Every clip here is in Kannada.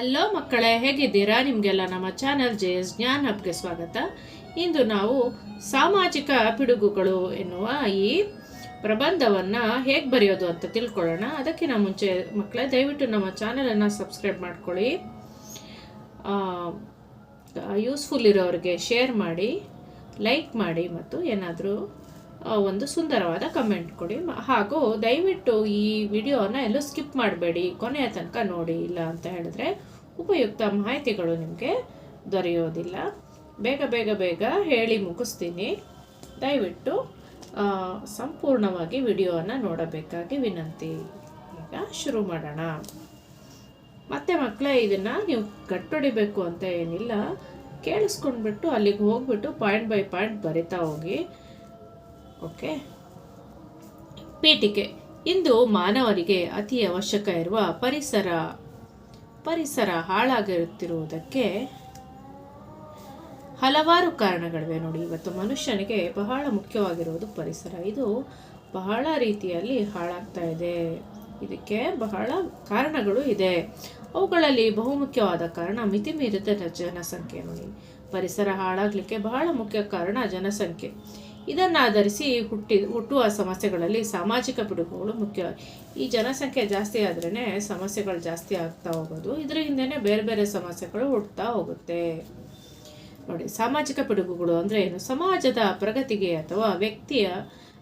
ಹಲೋ ಮಕ್ಕಳೇ, ಹೇಗಿದ್ದೀರಾ? ನಿಮಗೆಲ್ಲ ನಮ್ಮ ಚಾನಲ್ ಜೆ ಎಸ್ ಜ್ಞಾನ್ ಹಬ್ಗೆ ಸ್ವಾಗತ. ಇಂದು ನಾವು ಸಾಮಾಜಿಕ ಪಿಡುಗುಗಳು ಎನ್ನುವ ಈ ಪ್ರಬಂಧವನ್ನು ಹೇಗೆ ಬರೆಯೋದು ಅಂತ ತಿಳ್ಕೊಳ್ಳೋಣ. ಅದಕ್ಕಿಂತ ಮುಂಚೆ ಮಕ್ಕಳೇ, ದಯವಿಟ್ಟು ನಮ್ಮ ಚಾನಲನ್ನು ಸಬ್ಸ್ಕ್ರೈಬ್ ಮಾಡ್ಕೊಳ್ಳಿ. ಯೂಸ್ಫುಲ್ ಇರೋರಿಗೆ ಶೇರ್ ಮಾಡಿ, ಲೈಕ್ ಮಾಡಿ ಮತ್ತು ಏನಾದರೂ ಒಂದು ಸುಂದರವಾದ ಕಮೆಂಟ್ ಕೊಡಿ. ಹಾಗೂ ದಯವಿಟ್ಟು ಈ ವಿಡಿಯೋನ ಎಲ್ಲೂ ಸ್ಕಿಪ್ ಮಾಡಬೇಡಿ. ಕೊನೆಯ ತನಕ ನೋಡಿ, ಇಲ್ಲ ಅಂತ ಹೇಳಿದ್ರೆ ಉಪಯುಕ್ತ ಮಾಹಿತಿಗಳು ನಿಮಗೆ ದೊರೆಯೋದಿಲ್ಲ. ಬೇಗ ಬೇಗ ಬೇಗ ಹೇಳಿ ಮುಗಿಸ್ತೀನಿ. ದಯವಿಟ್ಟು ಸಂಪೂರ್ಣವಾಗಿ ವಿಡಿಯೋವನ್ನು ನೋಡಬೇಕಾಗಿ ವಿನಂತಿ. ಈಗ ಶುರು ಮಾಡೋಣ. ಮತ್ತೆ ಮಕ್ಕಳೇ, ಇದನ್ನು ನೀವು ಕಟ್ಟೊಡಿಬೇಕು ಅಂತ ಏನಿಲ್ಲ. ಕೇಳಿಸ್ಕೊಂಡ್ಬಿಟ್ಟು ಅಲ್ಲಿಗೆ ಹೋಗ್ಬಿಟ್ಟು ಪಾಯಿಂಟ್ ಬೈ ಪಾಯಿಂಟ್ ಬರಿತಾ ಹೋಗಿ. ಓಕೆ? ಪೀಠಿಕೆ. ಇಂದು ಮಾನವರಿಗೆ ಅತಿ ಅವಶ್ಯಕ ಇರುವ ಪರಿಸರ. ಪರಿಸರ ಹಾಳಾಗಿರುತ್ತಿರುವುದಕ್ಕೆ ಹಲವಾರು ಕಾರಣಗಳಿವೆ ನೋಡಿ. ಇವತ್ತು ಮನುಷ್ಯನಿಗೆ ಬಹಳ ಮುಖ್ಯವಾಗಿರುವುದು ಪರಿಸರ. ಇದು ಬಹಳ ರೀತಿಯಲ್ಲಿ ಹಾಳಾಗ್ತಾ ಇದೆ. ಇದಕ್ಕೆ ಬಹಳ ಕಾರಣಗಳು ಇದೆ. ಅವುಗಳಲ್ಲಿ ಬಹುಮುಖ್ಯವಾದ ಕಾರಣ ಮಿತಿಮೀರಿದ ಮೀರಿದ ಜನಸಂಖ್ಯೆ ನೋಡಿ. ಪರಿಸರ ಹಾಳಾಗಲಿಕ್ಕೆ ಬಹಳ ಮುಖ್ಯ ಕಾರಣ ಜನಸಂಖ್ಯೆ. ಇದನ್ನಾಧರಿಸಿ ಹುಟ್ಟಿ ಹುಟ್ಟುವ ಸಮಸ್ಯೆಗಳಲ್ಲಿ ಸಾಮಾಜಿಕ ಪಿಡುಗುಗಳು ಮುಖ್ಯ. ಈ ಜನಸಂಖ್ಯೆ ಜಾಸ್ತಿ ಆದ್ರೇ ಸಮಸ್ಯೆಗಳು ಜಾಸ್ತಿ ಆಗ್ತಾ ಹೋಗೋದು. ಇದ್ರ ಹಿಂದೆನೇ ಬೇರೆ ಬೇರೆ ಸಮಸ್ಯೆಗಳು ಹುಟ್ಟುತ್ತಾ ಹೋಗುತ್ತೆ. ನೋಡಿ, ಸಾಮಾಜಿಕ ಪಿಡುಗುಗಳು ಅಂದರೆ ಏನು? ಸಮಾಜದ ಪ್ರಗತಿಗೆ ಅಥವಾ ವ್ಯಕ್ತಿಯ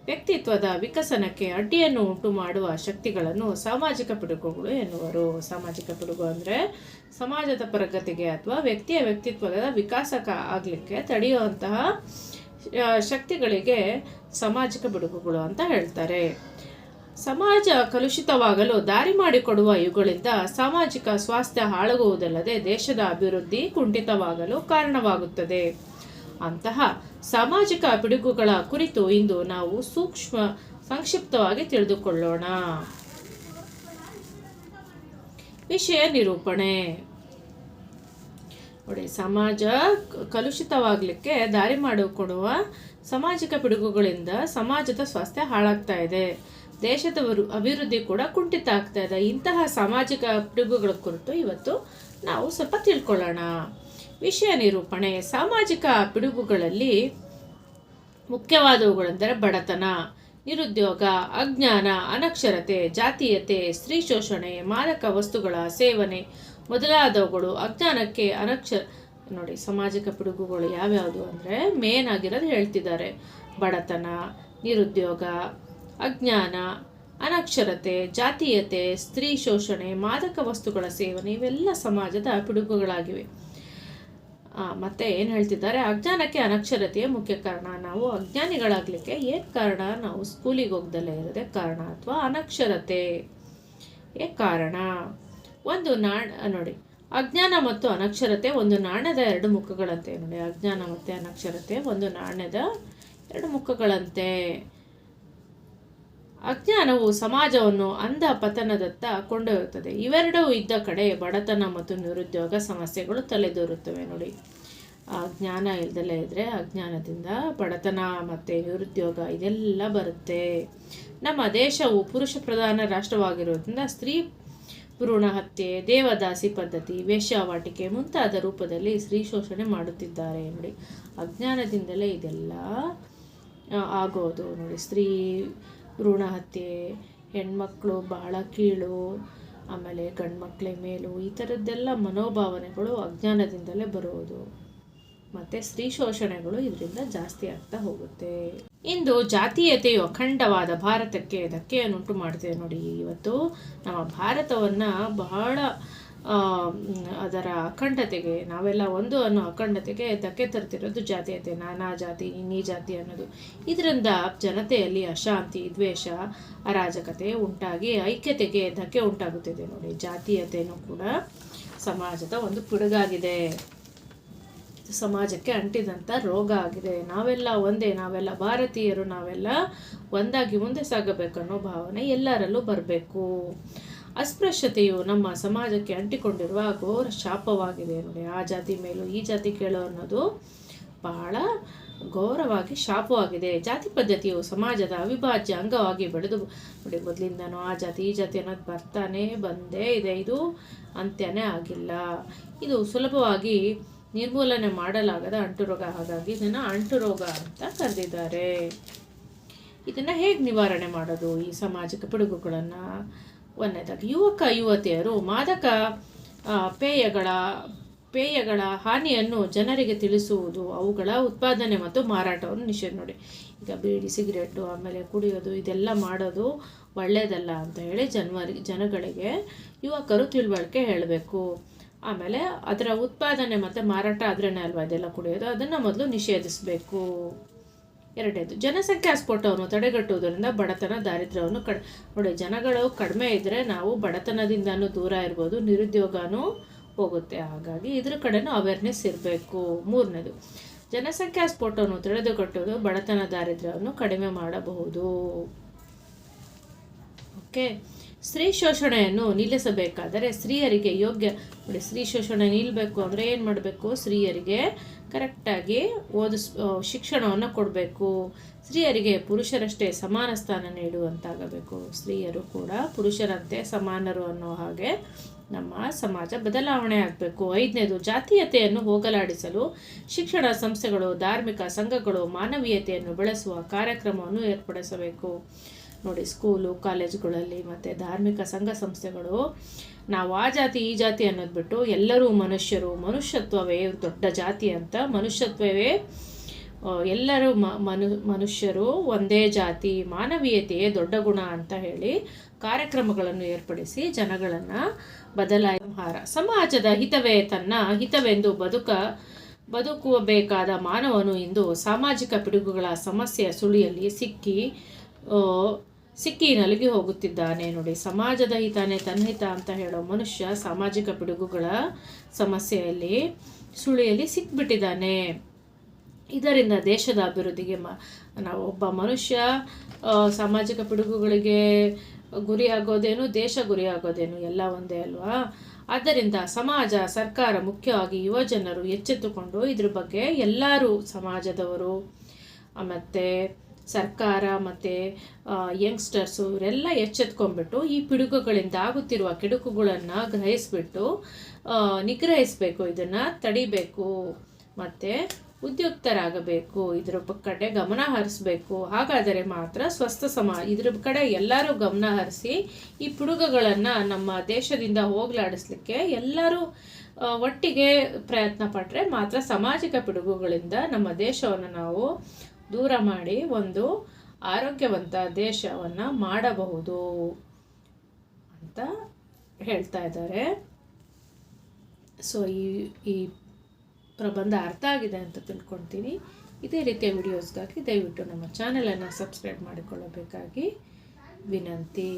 ವ್ಯಕ್ತಿತ್ವದ ವಿಕಸನಕ್ಕೆ ಅಡ್ಡಿಯನ್ನು ಉಂಟು ಮಾಡುವ ಶಕ್ತಿಗಳನ್ನು ಸಾಮಾಜಿಕ ಪಿಡುಗುಗಳು ಎನ್ನುವರು. ಸಾಮಾಜಿಕ ಪಿಡುಗು ಅಂದರೆ ಸಮಾಜದ ಪ್ರಗತಿಗೆ ಅಥವಾ ವ್ಯಕ್ತಿಯ ವ್ಯಕ್ತಿತ್ವದ ವಿಕಾಸಕ ಆಗಲಿಕ್ಕೆ ತಡೆಯುವಂತಹ ಶಕ್ತಿಗಳಿಗೆ ಸಾಮಾಜಿಕ ಬಿಡುಗುಗಳು ಅಂತ ಹೇಳ್ತಾರೆ. ಸಮಾಜ ಕಲುಷಿತವಾಗಲು ದಾರಿ ಮಾಡಿಕೊಡುವ ಇವುಗಳಿಂದ ಸಾಮಾಜಿಕ ಸ್ವಾಸ್ಥ್ಯ ಹಾಳಾಗುವುದಲ್ಲದೆ ದೇಶದ ಅಭಿವೃದ್ಧಿ ಕುಂಠಿತವಾಗಲು ಕಾರಣವಾಗುತ್ತದೆ. ಅಂತಹ ಸಾಮಾಜಿಕ ಪಿಡುಗುಗಳ ಕುರಿತು ಇಂದು ನಾವು ಸೂಕ್ಷ್ಮ, ಸಂಕ್ಷಿಪ್ತವಾಗಿ ತಿಳಿದುಕೊಳ್ಳೋಣ. ವಿಷಯ ನಿರೂಪಣೆ. ನೋಡಿ, ಸಮಾಜ ಕಲುಷಿತವಾಗಲಿಕ್ಕೆ ದಾರಿ ಮಾಡಿಕೊಡುವ ಸಾಮಾಜಿಕ ಪಿಡುಗುಗಳಿಂದ ಸಮಾಜದ ಸ್ವಾಸ್ಥ್ಯ ಹಾಳಾಗ್ತಾ ಇದೆ. ದೇಶದವರು ಅಭಿವೃದ್ಧಿ ಕೂಡ ಕುಂಠಿತ ಆಗ್ತಾ ಇದೆ. ಇಂತಹ ಸಾಮಾಜಿಕ ಪಿಡುಗುಗಳ ಕುರಿತು ಇವತ್ತು ನಾವು ಸ್ವಲ್ಪ ತಿಳ್ಕೊಳ್ಳೋಣ. ವಿಷಯ ನಿರೂಪಣೆ. ಸಾಮಾಜಿಕ ಪಿಡುಗುಗಳಲ್ಲಿ ಮುಖ್ಯವಾದವುಗಳೆಂದರೆ ಬಡತನ, ನಿರುದ್ಯೋಗ, ಅಜ್ಞಾನ, ಅನಕ್ಷರತೆ, ಜಾತೀಯತೆ, ಸ್ತ್ರೀ ಶೋಷಣೆ ಮಾದಕ ವಸ್ತುಗಳ ಸೇವನೆ ಮೊದಲಾದವುಗಳು ಅಜ್ಞಾನಕ್ಕೆ ಅನಕ್ಷ ನೋಡಿ, ಸಾಮಾಜಿಕ ಪಿಡುಗುಗಳು ಯಾವ್ಯಾವುದು ಅಂದರೆ ಮೇನ್ ಆಗಿರೋದು ಹೇಳ್ತಿದ್ದಾರೆ. ಬಡತನ, ನಿರುದ್ಯೋಗ, ಅಜ್ಞಾನ, ಅನಕ್ಷರತೆ, ಜಾತೀಯತೆ, ಸ್ತ್ರೀ ಶೋಷಣೆ, ಮಾದಕ ವಸ್ತುಗಳ ಸೇವನೆ, ಇವೆಲ್ಲ ಸಮಾಜದ ಪಿಡುಗುಗಳಾಗಿವೆ. ಮತ್ತೆ ಏನು ಹೇಳ್ತಿದ್ದಾರೆ? ಅಜ್ಞಾನಕ್ಕೆ ಅನಕ್ಷರತೆಯೇ ಮುಖ್ಯ ಕಾರಣ. ನಾವು ಅಜ್ಞಾನಿಗಳಾಗಲಿಕ್ಕೆ ಏನು ಕಾರಣ? ನಾವು ಸ್ಕೂಲಿಗೆ ಹೋಗ್ದಲ್ಲೇ ಇರೋದೇ ಕಾರಣ ಅಥವಾ ಅನಕ್ಷರತೆ. ಕಾರಣ? ಒಂದು ನಾಣ ನೋಡಿ. ಅಜ್ಞಾನ ಮತ್ತು ಅನಕ್ಷರತೆ ಒಂದು ನಾಣ್ಯದ ಎರಡು ಮುಖಗಳಂತೆ. ನೋಡಿ, ಅಜ್ಞಾನ ಮತ್ತು ಅನಕ್ಷರತೆ ಒಂದು ನಾಣ್ಯದ ಎರಡು ಮುಖಗಳಂತೆ. ಅಜ್ಞಾನವು ಸಮಾಜವನ್ನು ಅಂಧ ಪತನದತ್ತ ಕೊಂಡೊಯ್ಯುತ್ತದೆ. ಇವೆರಡೂ ಇದ್ದ ಕಡೆ ಬಡತನ ಮತ್ತು ನಿರುದ್ಯೋಗ ಸಮಸ್ಯೆಗಳು ತಲೆದೋರುತ್ತವೆ. ನೋಡಿ ಜ್ಞಾನ ಇಲ್ದಲೇ ಇದ್ದರೆ ಅಜ್ಞಾನದಿಂದ ಬಡತನ ಮತ್ತು ನಿರುದ್ಯೋಗ ಇದೆಲ್ಲ ಬರುತ್ತೆ. ನಮ್ಮ ದೇಶವು ಪುರುಷ ಪ್ರಧಾನ ರಾಷ್ಟ್ರವಾಗಿರೋದ್ರಿಂದ ಸ್ತ್ರೀ ಭ್ರೂಣ ಹತ್ಯೆ, ದೇವದಾಸಿ ಪದ್ಧತಿ ವೇಶ್ಯಾವಾಟಿಕೆ ಮುಂತಾದ ರೂಪದಲ್ಲಿ ಸ್ತ್ರೀ ಶೋಷಣೆ ಮಾಡುತ್ತಿದ್ದಾರೆ ನೋಡಿ ಅಜ್ಞಾನದಿಂದಲೇ ಇದೆಲ್ಲ ಆಗೋದು. ನೋಡಿ, ಸ್ತ್ರೀ ಭ್ರೂಣ ಹತ್ಯೆ, ಹೆಣ್ಮಕ್ಳು ಬಹಳ ಕೀಳು, ಆಮೇಲೆ ಗಂಡ್ಮಕ್ಳ ಮೇಲು, ಈ ಥರದ್ದೆಲ್ಲ ಮನೋಭಾವನೆಗಳು ಅಜ್ಞಾನದಿಂದಲೇ ಬರೋದು. ಮತ್ತು ಸ್ತ್ರೀ ಶೋಷಣೆಗಳು ಇದರಿಂದ ಜಾಸ್ತಿ ಆಗ್ತಾ ಹೋಗುತ್ತೆ. ಇಂದು ಜಾತೀಯತೆಯು ಅಖಂಡವಾದ ಭಾರತಕ್ಕೆ ಧಕ್ಕೆಯನ್ನುಂಟು ಮಾಡುತ್ತೆ ನೋಡಿ. ಇವತ್ತು ನಮ್ಮ ಭಾರತವನ್ನು ಬಹಳ ಅದರ ಅಖಂಡತೆಗೆ, ನಾವೆಲ್ಲ ಒಂದು ಅನ್ನೋ ಅಖಂಡತೆಗೆ ಧಕ್ಕೆ ತರ್ತಿರೋದು ಜಾತೀಯತೆ, ನಾನಾ ಜಾತಿ ನೀ ಜಾತಿ ಅನ್ನೋದು. ಇದರಿಂದ ಜನತೆಯಲ್ಲಿ ಅಶಾಂತಿ, ದ್ವೇಷ, ಅರಾಜಕತೆ ಉಂಟಾಗಿ ಐಕ್ಯತೆಗೆ ಧಕ್ಕೆ ಉಂಟಾಗುತ್ತಿದೆ ನೋಡಿ. ಜಾತೀಯತೆಯೂ ಕೂಡ ಸಮಾಜದ ಒಂದು ಪಿಡುಗಾಗಿದೆ ಸಮಾಜಕ್ಕೆ ಅಂಟಿದಂಥ ರೋಗ ಆಗಿದೆ. ನಾವೆಲ್ಲ ಒಂದೇ, ನಾವೆಲ್ಲ ಭಾರತೀಯರು, ನಾವೆಲ್ಲ ಒಂದಾಗಿ ಮುಂದೆ ಸಾಗಬೇಕನ್ನೋ ಭಾವನೆ ಎಲ್ಲರಲ್ಲೂ ಬರಬೇಕು. ಅಸ್ಪೃಶ್ಯತೆಯು ನಮ್ಮ ಸಮಾಜಕ್ಕೆ ಅಂಟಿಕೊಂಡಿರುವ ಘೋರ ಶಾಪವಾಗಿದೆ ನೋಡಿ. ಆ ಜಾತಿ ಮೇಲೂ ಈ ಜಾತಿ ಕೇಳೋ ಅನ್ನೋದು ಬಹಳ ಘೋರವಾಗಿ ಶಾಪವಾಗಿದೆ. ಜಾತಿ ಪದ್ಧತಿಯು ಸಮಾಜದ ಅವಿಭಾಜ್ಯ ಅಂಗವಾಗಿ ಬೆಳೆದು ನೋಡಿ, ಮೊದಲಿಂದನೂ ಆ ಜಾತಿ, ಈ ಜಾತಿ ಅನ್ನೋದು ಬರ್ತಾನೆ ಬಂದೇ ಇದೆ. ಇದು ಅಂತ್ಯನೇ ಆಗಿಲ್ಲ. ಇದು ಸುಲಭವಾಗಿ ನಿರ್ಮೂಲನೆ ಮಾಡಲಾಗದ ಅಂಟು ರೋಗ ಹಾಗಾಗಿ ಇದನ್ನು ಅಂಟುರೋಗ ಅಂತ ಕರೆದಿದ್ದಾರೆ. ಇದನ್ನು ಹೇಗೆ ನಿವಾರಣೆ ಮಾಡೋದು? ಈ ಸಾಮಾಜಿಕ ಪಿಡುಗುಗಳನ್ನು. ಒಂದನೇದಾಗಿ, ಯುವಕ, ಯುವತಿಯರು ಮಾದಕ ಪೇಯಗಳ ಪೇಯಗಳ ಹಾನಿಯನ್ನು ಜನರಿಗೆ ತಿಳಿಸುವುದು, ಅವುಗಳ ಉತ್ಪಾದನೆ ಮತ್ತು ಮಾರಾಟವನ್ನು ನಿಷೇಧ ನೋಡಿ. ಈಗ ಬೀಡಿ, ಸಿಗರೇಟು, ಆಮೇಲೆ ಕುಡಿಯೋದು, ಇದೆಲ್ಲ ಮಾಡೋದು ಒಳ್ಳೆಯದಲ್ಲ ಅಂತ ಹೇಳಿ ಜನವರಿ, ಜನಗಳಿಗೆ ಯುವಕರು ತಿಳುವಳಿಕೆ ಹೇಳಬೇಕು. ಆಮೇಲೆ ಅದರ ಉತ್ಪಾದನೆ ಮತ್ತು ಮಾರಾಟ ಆದ್ರೇ ಅಲ್ವಾ ಇದೆಲ್ಲ ಕುಡಿಯೋದು? ಅದನ್ನು ಮೊದಲು ನಿಷೇಧಿಸಬೇಕು. ಎರಡನೇದು, ಜನಸಂಖ್ಯಾ ಸ್ಫೋಟವನ್ನು ತಡೆಗಟ್ಟುವುದರಿಂದ ಬಡತನ, ದಾರಿದ್ರ್ಯವನ್ನು ಕಡ್, ನೋಡಿ ಜನಗಳು ಕಡಿಮೆ ಇದ್ದರೆ ನಾವು ಬಡತನದಿಂದನೂ ದೂರ ಇರ್ಬೋದು, ನಿರುದ್ಯೋಗನೂ ಹೋಗುತ್ತೆ. ಹಾಗಾಗಿ ಇದ್ರ ಕಡೆನೂ ಅವೇರ್ನೆಸ್ ಇರಬೇಕು. ಮೂರನೇದು, ಜನಸಂಖ್ಯಾ ಸ್ಫೋಟವನ್ನು ತಡೆದುಕಟ್ಟುವುದು ಬಡತನ, ದಾರಿದ್ರ್ಯವನ್ನು ಕಡಿಮೆ ಮಾಡಬಹುದು. ಓಕೆ ಸ್ತ್ರೀ ಶೋಷಣೆಯನ್ನು ನಿಲ್ಲಿಸಬೇಕಾದರೆ ಸ್ತ್ರೀಯರಿಗೆ ಯೋಗ್ಯ, ನೋಡಿ ಸ್ತ್ರೀ ಶೋಷಣೆ ನಿಲ್ಲಬೇಕು ಅಂದರೆ ಏನು ಮಾಡಬೇಕು? ಸ್ತ್ರೀಯರಿಗೆ ಕರೆಕ್ಟಾಗಿ ಓದಿಸ್ ಶಿಕ್ಷಣವನ್ನು ಕೊಡಬೇಕು. ಸ್ತ್ರೀಯರಿಗೆ ಪುರುಷರಷ್ಟೇ ಸಮಾನ ಸ್ಥಾನ ನೀಡುವಂತಾಗಬೇಕು. ಸ್ತ್ರೀಯರು ಕೂಡ ಪುರುಷರಂತೆ ಸಮಾನರು ಅನ್ನೋ ಹಾಗೆ ನಮ್ಮ ಸಮಾಜ ಬದಲಾವಣೆ ಆಗಬೇಕು. ಐದನೇದು, ಜಾತೀಯತೆಯನ್ನು ಹೋಗಲಾಡಿಸಲು ಶಿಕ್ಷಣ ಸಂಸ್ಥೆಗಳು, ಧಾರ್ಮಿಕ ಸಂಘಗಳು ಮಾನವೀಯತೆಯನ್ನು ಬೆಳೆಸುವ ಕಾರ್ಯಕ್ರಮವನ್ನು ಏರ್ಪಡಿಸಬೇಕು. ನೋಡಿ, ಸ್ಕೂಲು, ಕಾಲೇಜುಗಳಲ್ಲಿ ಮತ್ತು ಧಾರ್ಮಿಕ ಸಂಘ ಸಂಸ್ಥೆಗಳು, ನಾವು ಆ ಜಾತಿ, ಈ ಜಾತಿ ಅನ್ನೋದು ಬಿಟ್ಟು ಎಲ್ಲರೂ ಮನುಷ್ಯರು, ಮನುಷ್ಯತ್ವವೇ ದೊಡ್ಡ ಜಾತಿ ಅಂತ, ಮನುಷ್ಯತ್ವವೇ ಎಲ್ಲರೂ ಮನು, ಮನುಷ್ಯರು ಒಂದೇ ಜಾತಿ ಮಾನವೀಯತೆಯೇ ದೊಡ್ಡ ಗುಣ ಅಂತ ಹೇಳಿ ಕಾರ್ಯಕ್ರಮಗಳನ್ನು ಏರ್ಪಡಿಸಿ ಜನಗಳನ್ನು ಬದಲಾಯ ಸಮಾಜದ ಹಿತವೇ ತನ್ನ ಹಿತವೆಂದು ಬದುಕ ಬದುಕಬೇಕಾದ ಮಾನವನು ಇಂದು ಸಾಮಾಜಿಕ ಪಿಡುಗುಗಳ ಸಮಸ್ಯೆಯ ಸುಳಿಯಲ್ಲಿ ಸಿಕ್ಕಿ ಸಿಕ್ಕಿ ನಲುಗಿ ಹೋಗುತ್ತಿದ್ದಾನೆ. ನೋಡಿ, ಸಮಾಜದ ಹಿತಾನೆ ತನ್ನ ಹಿತ ಅಂತ ಹೇಳೋ ಮನುಷ್ಯ ಸಾಮಾಜಿಕ ಪಿಡುಗುಗಳ ಸಮಸ್ಯೆಯಲ್ಲಿ, ಸುಳಿಯಲ್ಲಿ ಸಿಕ್ಬಿಟ್ಟಿದ್ದಾನೆ. ಇದರಿಂದ ದೇಶದ ಅಭಿವೃದ್ಧಿಗೆ ಮ, ನಾವು ಒಬ್ಬ ಮನುಷ್ಯ ಸಾಮಾಜಿಕ ಪಿಡುಗುಗಳಿಗೆ ಗುರಿಯಾಗೋದೇನು ದೇಶ ಗುರಿಯಾಗೋದೇನು ಎಲ್ಲ ಒಂದೇ ಅಲ್ವಾ? ಆದ್ದರಿಂದ ಸಮಾಜ, ಸರ್ಕಾರ ಮುಖ್ಯವಾಗಿ ಯುವ ಜನರು ಎಚ್ಚೆತ್ತುಕೊಂಡು ಇದ್ರ ಬಗ್ಗೆ ಎಲ್ಲರೂ ಸಮಾಜದವರು ಮತ್ತು ಸರ್ಕಾರ ಮತ್ತು ಯಂಗ್ಸ್ಟರ್ಸು ಇವರೆಲ್ಲ ಎಚ್ಚೆತ್ಕೊಂಡ್ಬಿಟ್ಟು ಈ ಪಿಡುಗುಗಳಿಂದ ಆಗುತ್ತಿರುವ ಕೆಡುಕುಗಳನ್ನು ಗ್ರಹಿಸ್ಬಿಟ್ಟು ನಿಗ್ರಹಿಸಬೇಕು, ಇದನ್ನು ತಡಿಬೇಕು, ಮತ್ತು ಉದ್ಯುಕ್ತರಾಗಬೇಕು, ಇದ್ರ ಕಡೆ ಗಮನ ಹರಿಸ್ಬೇಕು. ಹಾಗಾದರೆ ಮಾತ್ರ ಸ್ವಸ್ಥ ಸಮ, ಇದ್ರ ಕಡೆ ಎಲ್ಲರೂ ಗಮನ ಹರಿಸಿ ಈ ಪಿಡುಗುಗಳನ್ನು ನಮ್ಮ ದೇಶದಿಂದ ಹೋಗಲಾಡಿಸ್ಲಿಕ್ಕೆ ಎಲ್ಲರೂ ಒಟ್ಟಿಗೆ ಪ್ರಯತ್ನ ಪಟ್ಟರೆ ಮಾತ್ರ ಸಾಮಾಜಿಕ ಪಿಡುಗುಗಳಿಂದ ನಮ್ಮ ದೇಶವನ್ನು ನಾವು ದೂರ ಮಾಡಿ ಒಂದು ಆರೋಗ್ಯವಂತ ದೇಶವನ್ನು ಮಾಡಬಹುದು ಅಂತ ಹೇಳ್ತಾ ಇದ್ದಾರೆ. ಸೊ ಈ ಈ ಪ್ರಬಂಧ ಅರ್ಥ ಆಗಿದೆ ಅಂತ ತಿಳ್ಕೊಳ್ತೀನಿ ಇದೇ ರೀತಿಯ ವಿಡಿಯೋಸ್ಗಾಗಿ ದಯವಿಟ್ಟು ನಮ್ಮ ಚಾನಲನ್ನು ಸಬ್ಸ್ಕ್ರೈಬ್ ಮಾಡಿಕೊಳ್ಳಬೇಕಾಗಿ ವಿನಂತಿ.